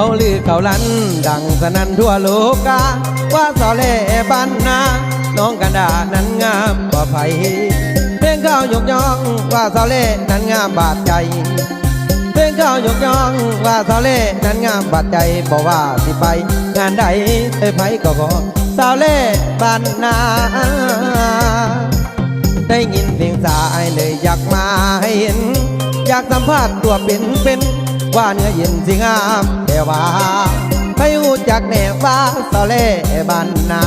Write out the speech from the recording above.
ขาลือเขาลัน ดังสนั่นทั่วโลกา ว่าสาวเล่บ้านนา น้องกันดานั้นงามกว่าไผเพลงเข้ายกย่องว่าสาวเล่นั้นงามบาดใจ เพลงเข้ายกย่องว่าสาวเล่นั้นงามบาดใจบอกว่าสิไป งานใดเอ้ไผก็ขอสาวเล่บ้านนา ได้ยินเพลงสายเลยอยากมาให้เห็น อยากสัมภาษณ์ตัวเป็นเป็น ว่าเนื้อเย็นสิงามแต่ว่าไม่รู้จักแน่ว่าสะเลบันนา